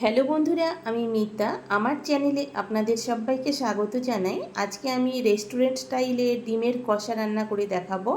Hello বন্ধুরা, আমি মিতা। আমার চ্যানেলে আপনাদের সবাইকে স্বাগত জানাই। আজকে আমি রেস্টুরেন্ট স্টাইলে ডিমের কষা রান্না করে দেখাবো।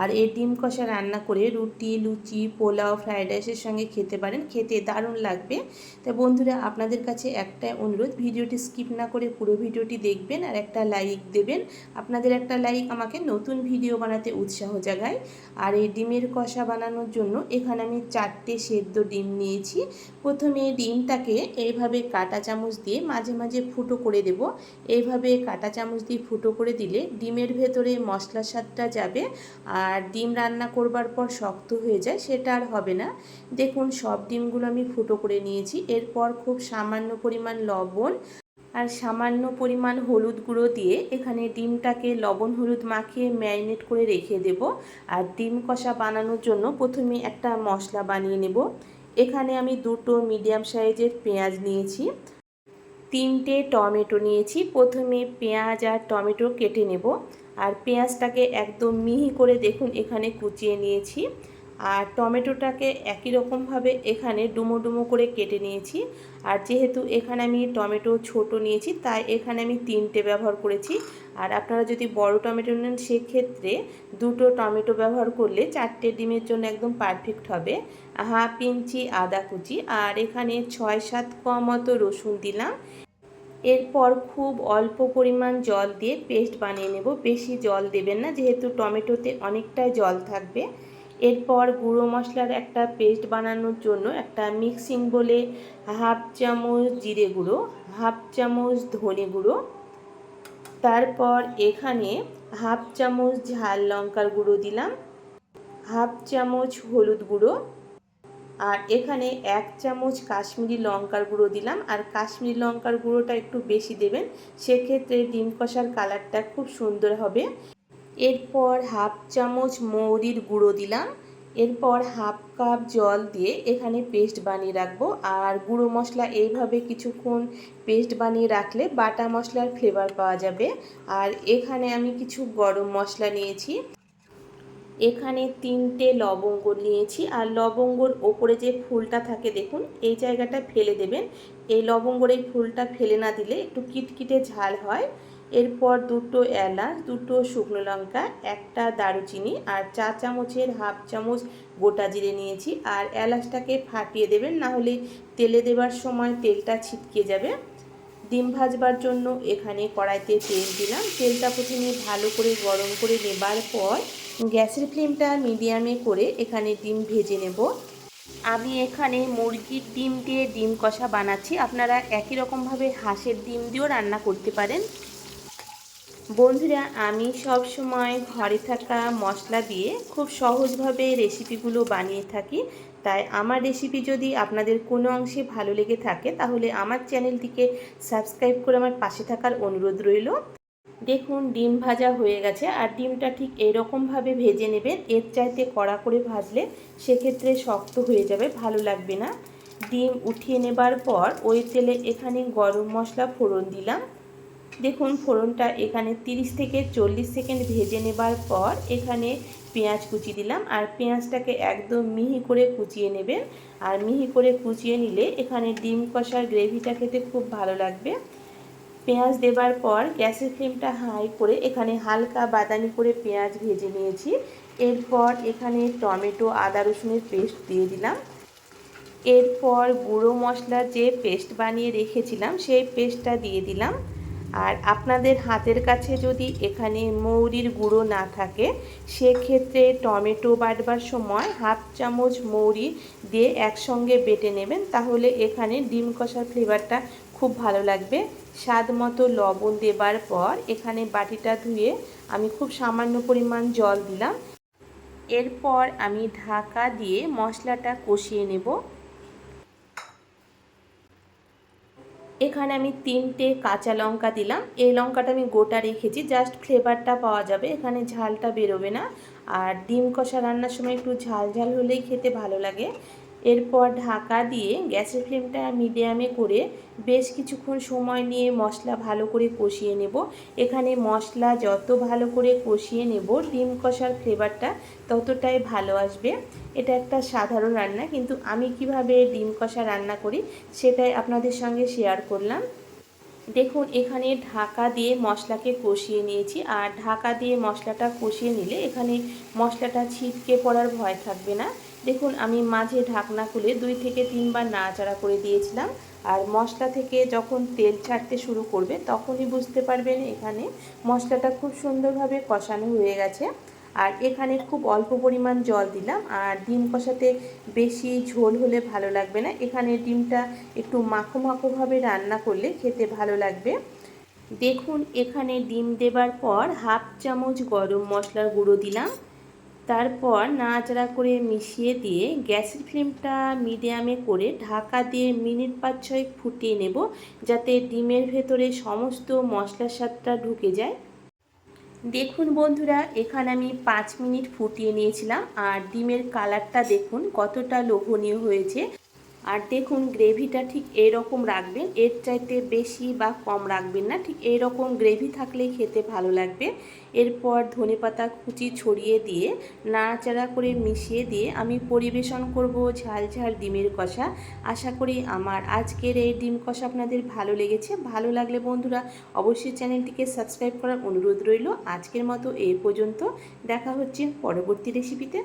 আর এই ডিম কষা রান্না করে রুটি, লুচি, পোলাও ফ্রায়েড রাইসের সঙ্গে খেতে পারেন। খেতে দারুণ লাগবে। তা বন্ধুরা, আপনাদের কাছে একটা অনুরোধ, ভিডিওটি স্কিপ না করে পুরো ভিডিওটি দেখবেন আর একটা লাইক দেবেন। আপনাদের একটা লাইক আমাকে নতুন ভিডিও বানাতে উৎসাহ জাগায়। আর এই ডিমের কষা বানানোর জন্য এখানে আমি চারটে সেদ্ধ ডিম নিয়েছি। প্রথমে ডিমটাকে এইভাবে কাঁটা চামচ দিয়ে মাঝে মাঝে ফুটো করে দেব। এইভাবে কাঁটা চামচ দিয়ে ফুটো করে দিলে ডিমের ভেতরে মশলার স্বাদটা যাবে আর ডিম রান্না করবার পর শক্ত হয়ে যায়, সেটা আর হবে না। দেখুন, সব ডিমগুলো আমি ফুটো করে নিয়েছি। এরপর খুব সামান্য পরিমাণ লবণ আর সামান্য পরিমাণ হলুদ গুঁড়ো দিয়ে এখানে ডিমটাকে লবণ হলুদ মাখিয়ে ম্যারিনেট করে রেখে দেব। আর ডিম কষা বানানোর জন্য প্রথমে একটা মশলা বানিয়ে নেব। এখানে আমি দুটো মিডিয়াম সাইজের পেঁয়াজ নিয়েছি। তিনটে টমেটো নিয়েছি। প্রথমে পেঁয়াজ আর টমেটো কেটে নেব। আর পেঁয়াজটাকে একদম মিহি করে দেখুন, এখানে কুচিয়ে নিয়েছি। আর টমেটোটাকে একই রকমভাবে এখানে ডুমো ডুমো করে কেটে নিয়েছি। আর যেহেতু এখানে আমি টমেটো ছোট নিয়েছি, তাই এখানে আমি তিনটে ব্যবহার করেছি। আর আপনারা যদি বড় টমেটো নেন, সেক্ষেত্রে দুটো টমেটো ব্যবহার করলে চারটে ডিমের জন্য একদম পারফেক্ট হবে। হাফ ইঞ্চি আদা কুচি আর এখানে ছয় সাত কোয়া মতো রসুন দিলাম। এরপর খুব অল্প পরিমাণ জল দিয়ে পেস্ট বানিয়ে নেব। বেশি জল দেবেন না, যেহেতু টমেটোতে অনেকটাই জল থাকবে। এরপর গুঁড়ো মশলার একটা পেস্ট বানানোর জন্য একটা মিক্সিং বলে হাফ চামচ জিরে গুঁড়ো, হাফ চামচ ধনে গুঁড়ো, তারপর এখানে হাফ চামচ ঝাল লঙ্কার গুঁড়ো দিলাম, হাফ চামচ হলুদ গুঁড়ো আর এখানে এক চামচ কাশ্মীরি লঙ্কার গুঁড়ো দিলাম। আর কাশ্মীরি লঙ্কার গুঁড়োটা একটু বেশি দেবেন, সেক্ষেত্রে ডিম কষার কালারটা খুব সুন্দর হবে। এরপর হাফ চামচ মৌরির গুঁড়ো দিলাম। এরপর হাফ কাপ জল দিয়ে এখানে পেস্ট বানিয়ে রাখব। আর গুঁড়ো মশলা এইভাবে কিছুক্ষণ পেস্ট বানিয়ে রাখলে বাটা মশলার ফ্লেভার পাওয়া যাবে। আর এখানে আমি কিছু গরম মশলা নিয়েছি। এখানে তিনটে লবঙ্গ নিয়েছি। আর লবঙ্গর ওপরে যে ফুলটা থাকে, দেখুন, এই জায়গাটা ফেলে দেবেন। এই লবঙ্গর এই ফুলটা ফেলে না দিলে একটু কিটকিটে ঝাল হয়। এরপর দুটো এলাচ, দুটো শুকনো লঙ্কা, একটা দারুচিনি আর চা চামচের হাফ চামচ গোটা জিরে নিয়েছি। আর এলাচটাকে ফাটিয়ে দেবেন, না হলে তেলে দেবার সময় তেলটা ছিটকে যাবে। ডিম ভাজবার জন্য এখানে কড়াইতে তেল দিলাম। তেলটা প্রথমে ভালো করে গরম করে নেবার পর গ্যাসের ফ্লেমটা মিডিয়ামে করে এখানে ডিম ভেজে নেব। আমি এখানে মুরগির ডিম দিয়ে ডিম কষা বানাচ্ছি। আপনারা একই রকমভাবে হাঁসের ডিম দিয়েও রান্না করতে পারেন। বন্ধুরা, আমি সব সময় ঘরে থাকা মশলা দিয়ে খুব সহজভাবে রেসিপিগুলো বানিয়ে থাকি। তাই আমার রেসিপি যদি আপনাদের কোনো অংশে ভালো লেগে থাকে, তাহলে আমার চ্যানেলটিকে সাবস্ক্রাইব করে আমার পাশে থাকার অনুরোধ রইল। দেখুন, ডিম ভাজা হয়ে গেছে, আর ডিমটা ঠিক এরকমভাবে ভেজে নেবেন। এর চাইতে কড়া করে ভাজলে সেক্ষেত্রে শক্ত হয়ে যাবে, ভালো লাগবে না। ডিম উঠিয়ে নেবার পর ওই তেলে এখানে গরম মশলা ফোড়ন দিলাম। দেখুন, ফোড়নটা এখানে 30 থেকে চল্লিশ সেকেন্ড ভেজে নেবার পর এখানে পেঁয়াজ কুচি দিলাম। আর পেঁয়াজটাকে একদম মিহি করে কুচিয়ে নেবেন। আর মিহি করে কুচিয়ে নিলে এখানে ডিম কষার গ্রেভিটা খেতে খুব ভালো লাগবে। পেঁয়াজ দেবার পর গ্যাসের ফ্লেমটা হাই করে এখানে হালকা বাদামি করে পেঁয়াজ ভেজে নিয়েছি। এরপর এখানে টমেটো, আদা, রসুনের পেস্ট দিয়ে দিলাম। এরপর গুঁড়ো মশলার যে পেস্ট বানিয়ে রেখেছিলাম, সেই পেস্টটা দিয়ে দিলাম। আর আপনাদের হাতের কাছে যদি এখানে মৌরির গুঁড়ো না থাকে, সেক্ষেত্রে টমেটো বাটবার সময় হাফ চামচ মৌরি দিয়ে একসঙ্গে বেটে নেবেন। তাহলে এখানে ডিম কষার ফ্লেভারটা খুব ভালো লাগবে। স্বাদ মতো লবণ দেবার পর এখানে বাটিটা ধুয়ে আমি খুব সামান্য পরিমাণ জল দিলাম। এরপর আমি ঢাকা দিয়ে মশলাটা কষিয়ে নেব। এখানে আমি তিনটে কাঁচা লঙ্কা দিলাম। এই লঙ্কাটা আমি গোটা রেখেছি, জাস্ট ফ্লেভারটা পাওয়া যাবে। এখানে ঝালটা বেরোবে না। আর ডিম কষা রান্নার সময় একটু ঝাল ঝাল হলেই খেতে ভালো লাগে। এরপর ঢাকা দিয়ে গ্যাসের ফ্লেমটা মিডিয়ামে করে বেশ কিছুক্ষণ সময় নিয়ে মশলা ভালো করে কষিয়ে নেব। এখানে মশলা যত ভালো করে কষিয়ে নেব, ডিম কষার ফ্লেভারটা ততটাই ভালো আসবে। এটা একটা সাধারণ রান্না, কিন্তু আমি কীভাবে ডিম কষা রান্না করি সেটাই আপনাদের সঙ্গে শেয়ার করলাম। দেখুন, এখানে ঢাকা দিয়ে মশলাকে কষিয়ে নিয়েছি, আর ঢাকা দিয়ে মশলাটা কষিয়ে নিলে এখানে মশলাটা ছিটকে পড়ার ভয় থাকবে না। দেখুন, আমি মাঝে ঢাকনা খুলে দুই থেকে তিনবার নাড়াচাড়া করে দিয়েছিলাম। আর মশলা থেকে যখন তেল ছাড়তে শুরু করবে, তখনই বুঝতে পারবেন এখানে মশলাটা খুব সুন্দরভাবে কষানো হয়ে গেছে। আর এখানে খুব অল্প পরিমাণ জল দিলাম। আর ডিম কষাতে বেশি ঝোল হলে ভালো লাগবে না। এখানে ডিমটা একটু মাখো মাখোভাবে রান্না করলে খেতে ভালো লাগবে। দেখুন, এখানে ডিম দেবার পর হাফ চামচ গরম মশলার গুঁড়ো দিলাম। তারপর নাড়াচাড়া করে মিশিয়ে দিয়ে গ্যাসের ফ্লেমটা মিডিয়ামে করে ঢাকা দিয়ে মিনিট পাঁচ ছয় ফুটিয়ে নেব যাতে ডিমের ভেতরে সমস্ত মশলার স্বাদটা ঢুকে যায়। দেখুন বন্ধুরা, এখানে আমি পাঁচ মিনিট ফুটিয়ে নিয়েছিলাম আর ডিমের কালারটা দেখুন কতটা লোভনীয় হয়েছে। আর দেখুন গ্রেভিটা ঠিক এরকম রাখবেন, এর চাইতে বেশি বা কম রাখবেন না, ঠিক এইরকম গ্রেভি থাকলেই খেতে ভালো লাগবে। এরপর ধনেপাতা কুচি ছড়িয়ে দিয়ে নাড়াচাড়া করে মিশিয়ে দিয়ে আমি পরিবেশন করব ঝাল ঝাল ডিমের কষা। আশা করি আমার আজকের এই ডিম কষা আপনাদের ভালো লেগেছে। ভালো লাগলে বন্ধুরা অবশ্যই চ্যানেলটিকে সাবস্ক্রাইব করার অনুরোধ রইল। আজকের মতো এই পর্যন্ত। দেখা হচ্ছে পরবর্তী রেসিপিতে